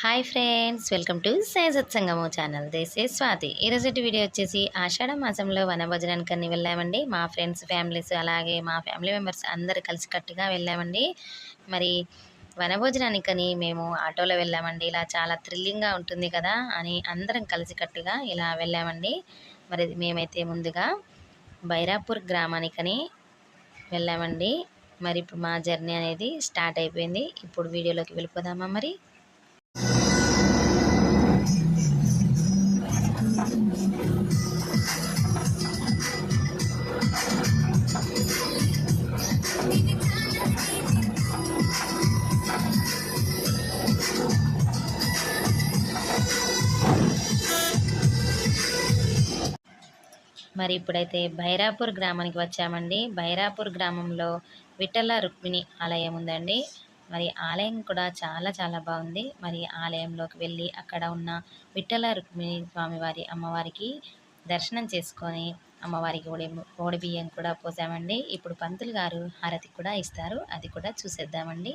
Hi friends welcome to Sai సత్సంగము channel. This is Swathi. ఈరోజు video వచ్చేసి ఆషాఢ మాసంలో వనభోజనానికి వెళ్ళామండి. మా ఫ్రెండ్స్ ఫ్యామిలీస్ అలాగే మా ఫ్యామిలీ మెంబర్స్ అందరు కలిసికట్టుగా వెళ్ళామండి. మరి వనభోజనానికని మేము ఆటోలో వెళ్ళామండి. ఇలా చాలా థ్రిల్లింగ్గా ఉంటుంది కదా అని అందరం కలిసికట్టుగా ఇలా వెళ్ళామండి. మరి మేమైతే ముందుగా బైరాపూర్ గ్రామానికని వెళ్ళామండి. మరి ఇప్పుడు మా జర్నీ అనేది స్టార్ట్ అయిపోయింది. ఇప్పుడు వీడియోలోకి వెళ్ళిపోదామా మరి? మరి ఇప్పుడైతే భైరాపూర్ గ్రామానికి వచ్చామండి. భైరాపూర్ గ్రామంలో విఠల రుక్మిణి ఆలయం ఉందండి. మరి ఆలయం కూడా చాలా చాలా బాగుంది. మరి ఆలయంలోకి వెళ్ళి అక్కడ ఉన్న విఠల రుక్మిణి స్వామివారి అమ్మవారికి దర్శనం చేసుకొని అమ్మవారికి ఓడి ఓడి బియ్యం కూడా పోసామండి. ఇప్పుడు పంతులు గారు హారతి కూడా ఇస్తారు. అది కూడా చూసేద్దామండి.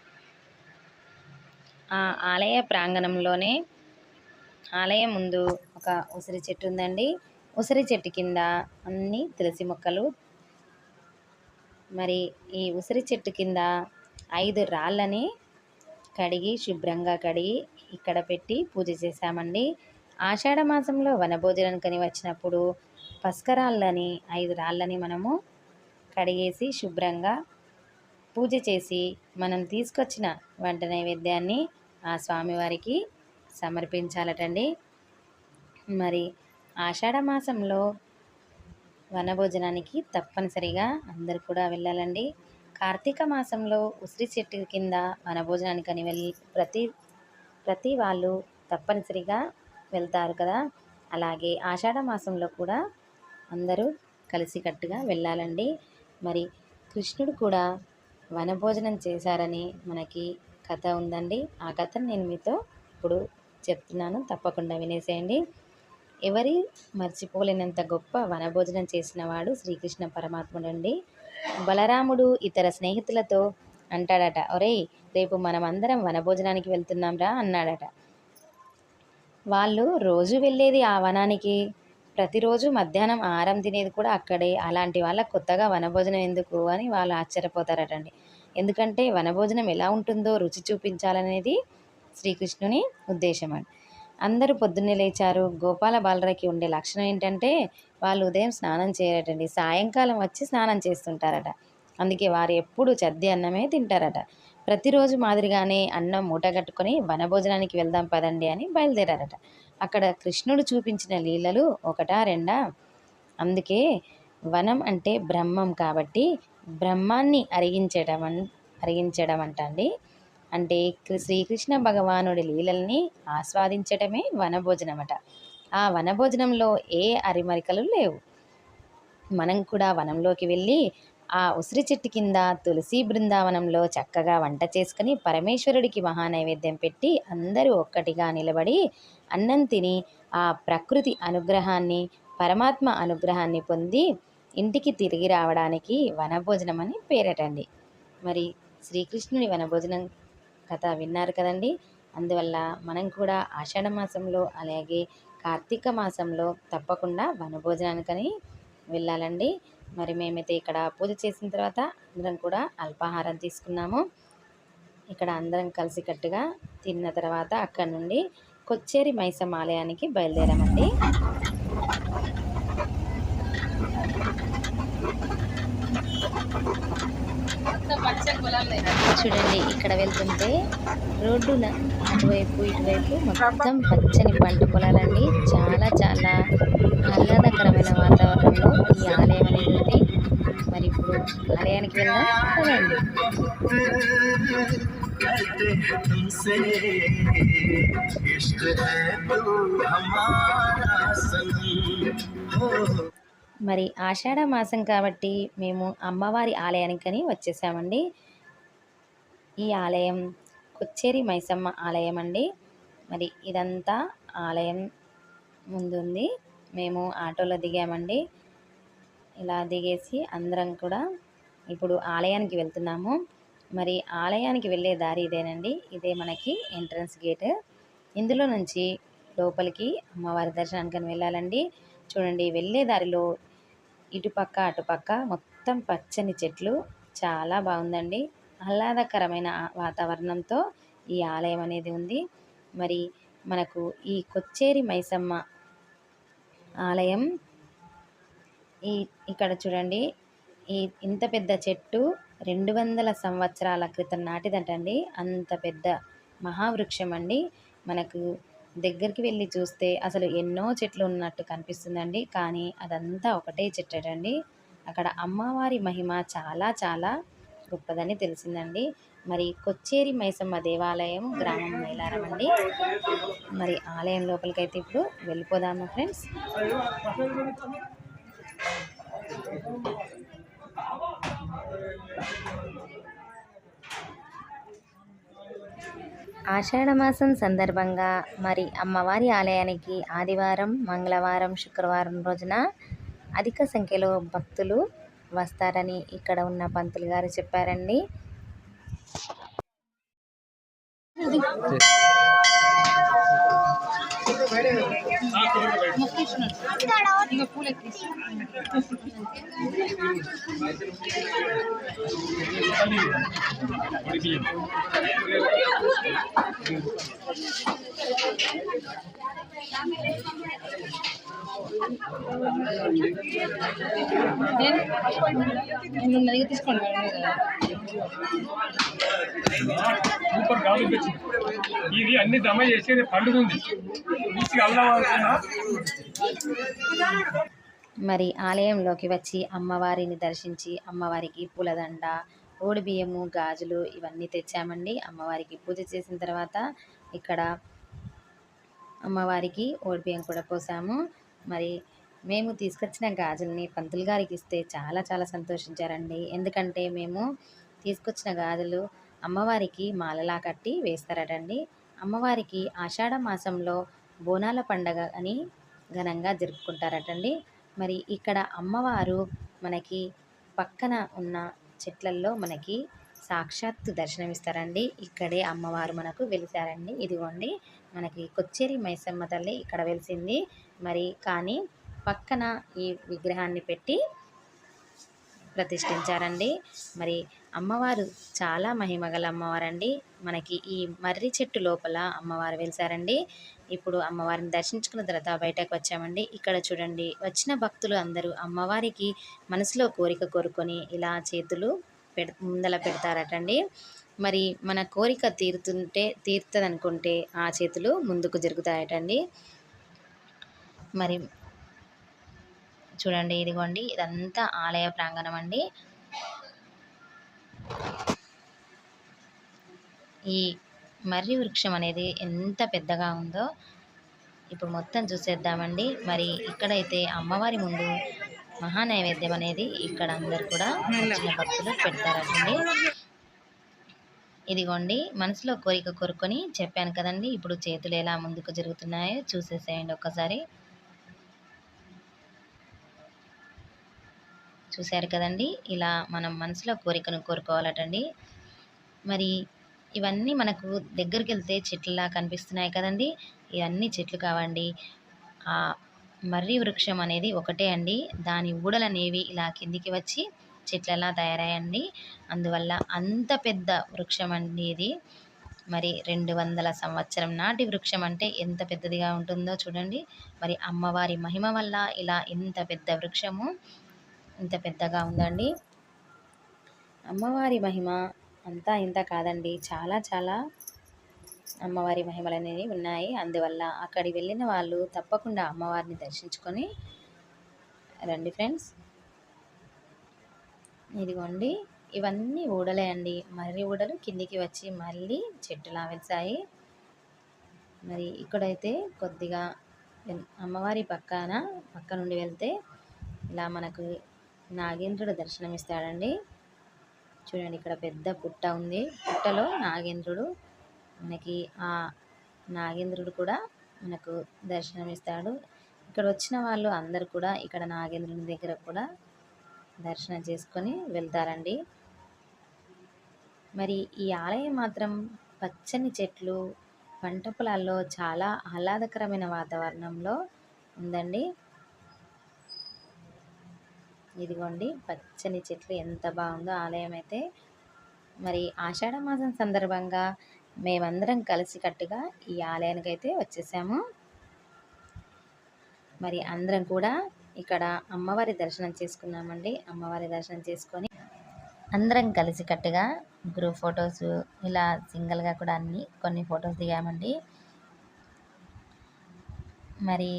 ఆ ఆలయ ప్రాంగణంలోనే ఆలయం ముందు ఒక ఉసిరి చెట్టు ఉందండి. ఉసిరి చెట్టు కింద అన్ని తులసి మొక్కలు. మరి ఈ ఉసిరి చెట్టు కింద ఐదు రాళ్ళని కడిగి శుభ్రంగా కడిగి ఇక్కడ పెట్టి పూజ చేశామండి. ఆషాఢ మాసంలో వనభోజనానికని వచ్చినప్పుడు పస్కరాళ్ళని ఐదు రాళ్ళని మనము కడిగేసి శుభ్రంగా పూజ చేసి మనం తీసుకొచ్చిన వంట నైవేద్యాన్ని ఆ స్వామివారికి సమర్పించాలటండి. మరి ఆషాఢ మాసంలో వనభోజనానికి తప్పనిసరిగా అందరు కూడా వెళ్ళాలండి. కార్తీక మాసంలో ఉసిరి చెట్టు కింద వనభోజనానికని వెళ్ళి ప్రతి ప్రతి వాళ్ళు తప్పనిసరిగా వెళ్తారు కదా. అలాగే ఆషాఢ మాసంలో కూడా అందరూ కలిసికట్టుగా వెళ్ళాలండి. మరి కృష్ణుడు కూడా వనభోజనం చేశారని మనకి కథ ఉందండి. ఆ కథను నేను మీతో ఇప్పుడు చెప్తున్నాను. తప్పకుండా వినేసేయండి. ఎవరి మర్చిపోలేనంత గొప్ప వనభోజనం చేసిన వాడు శ్రీకృష్ణ పరమాత్ముడు అండి బలరాముడు ఇతర స్నేహితులతో అంటాడట ఒరేయ్ రేపు మనం అందరం వనభోజనానికి వెళ్తున్నాంరా అన్నాడట. వాళ్ళు రోజు వెళ్ళేది ఆ వనానికి. ప్రతిరోజు మధ్యాహ్నం ఆహారం తినేది కూడా అక్కడే. అలాంటి వాళ్ళ కొత్తగా వనభోజనం ఎందుకు అని వాళ్ళు ఆశ్చర్యపోతారటండి. ఎందుకంటే వనభోజనం ఎలా ఉంటుందో రుచి చూపించాలనేది శ్రీకృష్ణుని ఉద్దేశం అండి. అందరూ పొద్దున్నే లేచారు. గోపాల బాలరాకి ఉండే లక్షణం ఏంటంటే వాళ్ళు ఉదయం స్నానం చేయరటండి. సాయంకాలం వచ్చి స్నానం చేస్తుంటారట. అందుకే వారు ఎప్పుడు చద్ది అన్నమే తింటారట. ప్రతిరోజు మాదిరిగానే అన్నం మూట కట్టుకొని వనభోజనానికి వెళ్దాం పదండి అని బయలుదేరారట. అక్కడ కృష్ణుడు చూపించిన లీలలు ఒకటా రెండా? అందుకే వనం అంటే బ్రహ్మం కాబట్టి బ్రహ్మాన్ని అరిగించడం అరిగించడం అంట అండి అంటే శ్రీకృష్ణ భగవానుడి లీలల్ని ఆస్వాదించడమే అట ఆ వనభోజనంలో ఏ అరిమరికలు లేవు. మనం కూడా వనంలోకి వెళ్ళి ఆ ఉసిరి చెట్టు కింద తులసి బృందావనంలో చక్కగా వంట చేసుకుని పరమేశ్వరుడికి మహానైవేద్యం పెట్టి అందరూ ఒక్కటిగా నిలబడి అన్నం తిని ఆ ప్రకృతి అనుగ్రహాన్ని పరమాత్మ అనుగ్రహాన్ని పొంది ఇంటికి తిరిగి రావడానికి వనభోజనం అని పేరటండి. మరి శ్రీకృష్ణుని వనభోజనం కథ విన్నారు కదండి. అందువల్ల మనం కూడా ఆషాఢ మాసంలో అలాగే కార్తీక మాసంలో తప్పకుండా వనభోజనానికని వెళ్ళాలండి. మరి మేమైతే ఇక్కడ పూజ చేసిన తర్వాత అందరం కూడా అల్పాహారం తీసుకున్నాము. ఇక్కడ అందరం కలిసికట్టుగా తిన్న తర్వాత అక్కడ నుండి కొచ్చేరి మైసమ్మ ఆలయానికి బయలుదేరామండి. చూడండి ఇక్కడ వెళ్తుంటే రోడ్డున అటువైపు ఇటువైపు మొత్తం పచ్చని పంట పొలాలండి చాలా చాలా ఆహ్లాదకరమైన వాతావరణంలో ఈ ఆలయం అనేది ఉంది మరి ఇప్పుడు ఇప్పుడు ఆలయానికి వెళ్దాం రండి करते हैं तुमसे इश्क है तू हमारा सनम हो మరి ఆషాఢ మాసం కాబట్టి మేము అమ్మవారి ఆలయానికని వచ్చేసామండి. ఈ ఆలయం కొచ్చేరి మైసమ్మ ఆలయం అండి మరి ఇదంతా ఆలయం ముందుంది. మేము ఆటోలో దిగామండి. ఇలా దిగేసి అందరం కూడా ఇప్పుడు ఆలయానికి వెళ్తున్నాము. మరి ఆలయానికి వెళ్ళే దారి ఇదేనండి. ఇదే మనకి ఎంట్రన్స్ గేట్. ఇందులో నుంచి లోపలికి అమ్మవారి దర్శనానికి వెళ్ళాలండి. చూడండి వెళ్ళే దారిలో ఇటుపక్క అటుపక్క మొత్తం పచ్చని చెట్లు. చాలా బాగుందండి. ఆహ్లాదకరమైన వాతావరణంతో ఈ ఆలయం అనేది ఉంది. మరి మనకు ఈ కొచ్చేరి మైసమ్మ ఆలయం ఈ ఇక్కడ చూడండి. ఈ ఇంత పెద్ద చెట్టు రెండు వందల సంవత్సరాల క్రితం నాటిదంటండి. అంత పెద్ద మహావృక్షం అండి మనకు దగ్గరికి వెళ్ళి చూస్తే అసలు ఎన్నో చెట్లు ఉన్నట్టు కనిపిస్తుందండి. కానీ అదంతా ఒకటే చెట్టండి అక్కడ అమ్మవారి మహిమ చాలా చాలా గొప్పదని తెలిసిందండి. మరి కొచ్చేరి మైసమ్మ దేవాలయం గ్రామం మైలారం అండి. మరి ఆలయం లోపలికైతే ఇప్పుడు వెళ్ళిపోదాము ఫ్రెండ్స్. ఆషాఢమాసం సందర్భంగా మరి అమ్మవారి ఆలయానికి ఆదివారం మంగళవారం శుక్రవారం రోజున అధిక సంఖ్యలో భక్తులు వస్తారని ఇక్కడ ఉన్న పంతులు గారు చెప్పారండి. సూపర్ గాలి వచ్చింది ఇది అన్ని జమ చేసేది పండుగ ఉంది తీసుకు వెళ్దాం మరి ఆలయంలోకి వచ్చి అమ్మవారిని దర్శించి అమ్మవారికి పూలదండ ఓడి బియ్యము గాజులు ఇవన్నీ తెచ్చామండి. అమ్మవారికి పూజ చేసిన తర్వాత ఇక్కడ అమ్మవారికి ఓడి బియ్యం కూడా పోసాము. మరి మేము తీసుకొచ్చిన గాజుల్ని పంతులు గారికి ఇస్తే చాలా చాలా సంతోషించారండి. ఎందుకంటే మేము తీసుకొచ్చిన గాజులు అమ్మవారికి మాలలా కట్టి వేస్తారటండి. అమ్మవారికి ఆషాఢ మాసంలో బోనాల పండగ అని ఘనంగా జరుపుకుంటారటండి. మరి ఇక్కడ అమ్మవారు మనకి పక్కన ఉన్న చెట్లల్లో మనకి సాక్షాత్తు దర్శనమిస్తారండి. ఇక్కడే అమ్మవారు మనకు వెలిసారండి. ఇదిగోండి మనకి కొచ్చేరి మైసమ్మ తల్లి ఇక్కడ వెలిసింది. మరి కానీ పక్కన ఈ విగ్రహాన్ని పెట్టి ప్రతిష్ఠించారండి. మరి అమ్మవారు చాలా మహిమగల అమ్మవారండి. మనకి ఈ మర్రి చెట్టు లోపల అమ్మవారు వెలిసారండి. ఇప్పుడు అమ్మవారిని దర్శించుకున్న తర్వాత బయటకు వచ్చామండి. ఇక్కడ చూడండి వచ్చిన భక్తులు అందరూ అమ్మవారికి మనసులో కోరిక కోరుకొని ఇలా చేతులు పెడ ముందల పెడతారటండి. మరి మన కోరిక తీరుతుంటే తీరుతుంది అనుకుంటే ఆ చేతులు ముందుకు జరుగుతాయటండి. మరి చూడండి ఇదిగోండి ఇదంతా ఆలయ ప్రాంగణం అండి. ఈ మర్రి వృక్షం అనేది ఎంత పెద్దగా ఉందో ఇప్పుడు మొత్తం చూసేద్దామండి. మరి ఇక్కడైతే అమ్మవారి ముందు మహా నైవేద్యం అనేది ఇక్కడ అందరు కూడా వచ్చిన భక్తులు పెడతారండి. ఇదిగోండి మనసులో కోరిక కోరుకొని చెప్పాను కదండి ఇప్పుడు చేతులు ఎలా ముందుకు జరుగుతున్నాయో చూసేసేయండి ఒక్కసారి. చూశారు కదండి ఇలా మనం మనసులో కోరికను కోరుకోవాలటండి. మరి ఇవన్నీ మనకు దగ్గరికి వెళ్తే చెట్లలా కనిపిస్తున్నాయి కదండి. ఇవన్నీ చెట్లు కావండి. ఆ మర్రి వృక్షం అనేది ఒకటే అండి. దాని ఊడలు అనేవి ఇలా కిందికి వచ్చి చెట్లలా తయారయ్యండి. అందువల్ల అంత పెద్ద వృక్షం అండి ఇది. మరి రెండు వందల సంవత్సరం నాటి వృక్షం అంటే ఎంత పెద్దదిగా ఉంటుందో చూడండి. మరి అమ్మవారి మహిమ వల్ల ఇలా ఇంత పెద్ద వృక్షము ఇంత పెద్దగా ఉందండి. అమ్మవారి మహిమ అంతా ఇంత కాదండి. చాలా చాలా అమ్మవారి మహిమలు అనేవి ఉన్నాయి. అందువల్ల అక్కడికి వెళ్ళిన వాళ్ళు తప్పకుండా అమ్మవారిని దర్శించుకొని రండి ఫ్రెండ్స్. ఇదిగోండి. ఇవన్నీ ఊడలే అండి. మర్రి ఊడలు కిందికి వచ్చి మళ్ళీ చెట్టులా వెలిసాయి మరి ఇక్కడైతే కొద్దిగా అమ్మవారి పక్కన పక్క నుండి వెళ్తే ఇలా మనకు నాగేంద్రుడు దర్శనం ఇస్తాడండి చూడండి ఇక్కడ పెద్ద పుట్ట ఉంది. పుట్టలో నాగేంద్రుడు మనకి ఆ నాగేంద్రుడు కూడా మనకు దర్శనం ఇస్తాడు ఇక్కడ వచ్చిన వాళ్ళు అందరు కూడా ఇక్కడ నాగేంద్రుని దగ్గర కూడా దర్శనం చేసుకొని వెళ్తారండి. మరి ఈ ఆలయం మాత్రం పచ్చని చెట్లు పంట పొలాల్లో చాలా ఆహ్లాదకరమైన వాతావరణంలో ఉందండి. ఇదిగోండి పచ్చని చెట్లు ఎంత బాగుందో ఆలయం అయితే మరి ఆషాఢ మాసం సందర్భంగా మేమందరం కలిసికట్టుగా ఈ ఆలయానికి అయితే వచ్చేసాము. మరి అందరం కూడా ఇక్కడ అమ్మవారి దర్శనం చేసుకున్నామండి. అమ్మవారి దర్శనం చేసుకొని అందరం కలిసికట్టుగా గ్రూప్ ఫొటోస్ ఇలా సింగిల్గా కూడా అన్ని కొన్ని ఫొటోస్ దిగామండి. మరి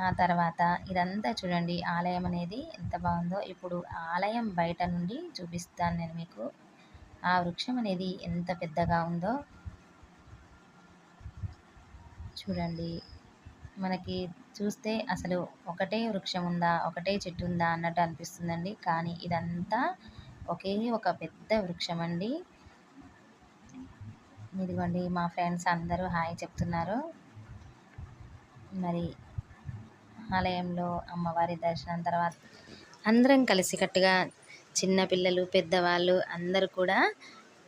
ఆ తర్వాత ఇదంతా చూడండి ఆలయం అనేది ఎంత బాగుందో. ఇప్పుడు ఆలయం బయట నుండి చూపిస్తాను నేను మీకు. ఆ వృక్షం అనేది ఎంత పెద్దగా ఉందో చూడండి. మనకి చూస్తే అసలు ఒకటే వృక్షం ఉందా ఒకటే చెట్టు ఉందా అన్నట్టు అనిపిస్తుందండి. కానీ ఇదంతా ఒకే ఒక పెద్ద వృక్షం అండి. ఇదిగోండి మా ఫ్రెండ్స్ అందరూ హాయ్ చెప్తున్నారు. మరి ఆలయంలో అమ్మవారి దర్శనం తర్వాత అందరం కలిసికట్టుగా చిన్నపిల్లలు పెద్దవాళ్ళు అందరూ కూడా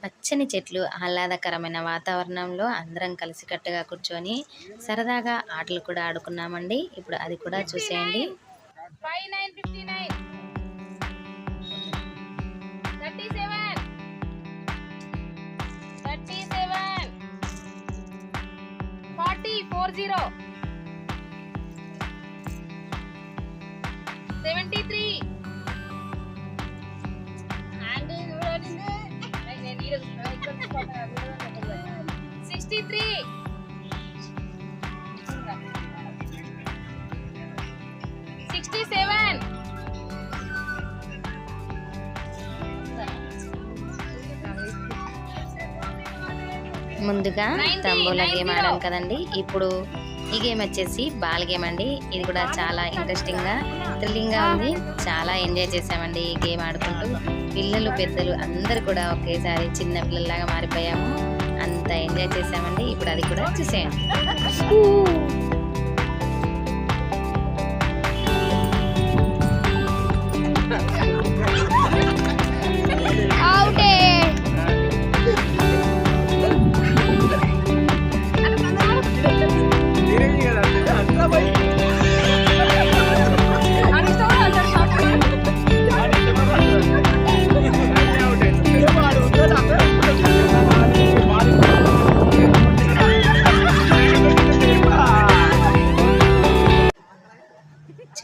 పచ్చని చెట్లు ఆహ్లాదకరమైన వాతావరణంలో అందరం కలిసికట్టుగా కూర్చొని సరదాగా ఆటలు కూడా ఆడుకున్నామండి. ఇప్పుడు అది కూడా చూసేయండి. Five ఫోర్ జీరో ముందుగా తంబోల గేమ్ ఆడాం కదండి. ఇప్పుడు ఈ గేమ్ వచ్చేసి బాల్ గేమ్ అండి. ఇది కూడా చాలా ఇంట్రెస్టింగ్గా థ్రిల్లింగ్గా ఉంది. చాలా ఎంజాయ్ చేసామండి ఈ గేమ్ ఆడుకుంటూ. పిల్లలు పెద్దలు అందరు కూడా ఒకేసారి చిన్న పిల్లల్లాగా మారిపోయాము. అంత ఎంజాయ్ చేసామండి. ఇప్పుడు అది కూడా చూసేయండి.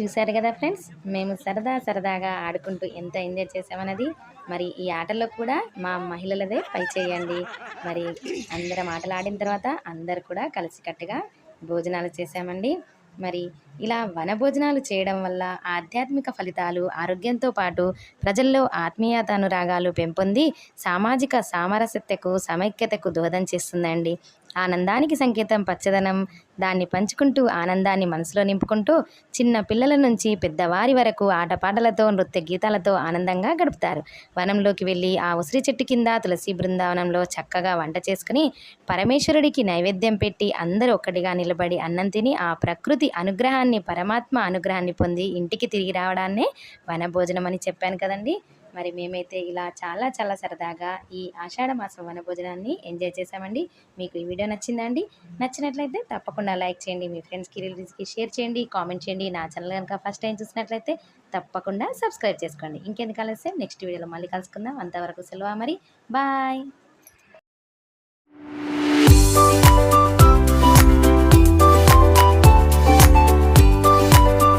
చూశారు కదా ఫ్రెండ్స్? మేము సరదా సరదాగా ఆడుకుంటూ ఎంత ఎంజాయ్ చేసామన్నది మరి ఈ ఆటల్లో కూడా మా మహిళలదే పై చేయండి. మరి అందరం ఆటలు ఆడిన తర్వాత అందరు కూడా కలిసికట్టుగా భోజనాలు చేశామండి. మరి ఇలా వనభోజనాలు చేయడం వల్ల ఆధ్యాత్మిక ఫలితాలు ఆరోగ్యంతో పాటు ప్రజల్లో ఆత్మీయత అనురాగాలు పెంపొంది సామాజిక సామరస్యతకు సమైక్యతకు దోహదం చేస్తుందండి. ఆనందానికి సంకేతం పచ్చదనం. దాన్ని పంచుకుంటూ ఆనందాన్ని మనసులో నింపుకుంటూ చిన్న పిల్లల నుంచి పెద్దవారి వరకు ఆటపాటలతో నృత్య గీతాలతో ఆనందంగా గడుపుతారు. వనంలోకి వెళ్ళి ఆ ఉసిరి చెట్టు కింద తులసి బృందావనంలో చక్కగా వంట చేసుకుని పరమేశ్వరుడికి నైవేద్యం పెట్టి అందరూ ఒక్కటిగా నిలబడి అన్నం తిని ఆ ప్రకృతి అనుగ్రహాన్ని పరమాత్మ అనుగ్రహాన్ని పొంది ఇంటికి తిరిగి రావడాన్నే వనభోజనం అని చెప్పాను కదండి. మరి మేమైతే ఇలా చాలా చాలా సరదాగా ఈ ఆషాఢ మాసం వనభోజనాన్ని ఎంజాయ్ చేసామండి మీకు ఈ వీడియో నచ్చిందండి. నచ్చినట్లయితే తప్పకుండా లైక్ చేయండి మీ ఫ్రెండ్స్కి రిలేటివ్స్కి షేర్ చేయండి కామెంట్ చేయండి. నా ఛానల్ కనుక ఫస్ట్ టైం చూసినట్లయితే తప్పకుండా సబ్స్క్రైబ్ చేసుకోండి. ఇంకెందుకు కలిస్తే నెక్స్ట్ వీడియోలో మళ్ళీ కలుసుకుందాం. అంతవరకు సెలవు మరి. బాయ్.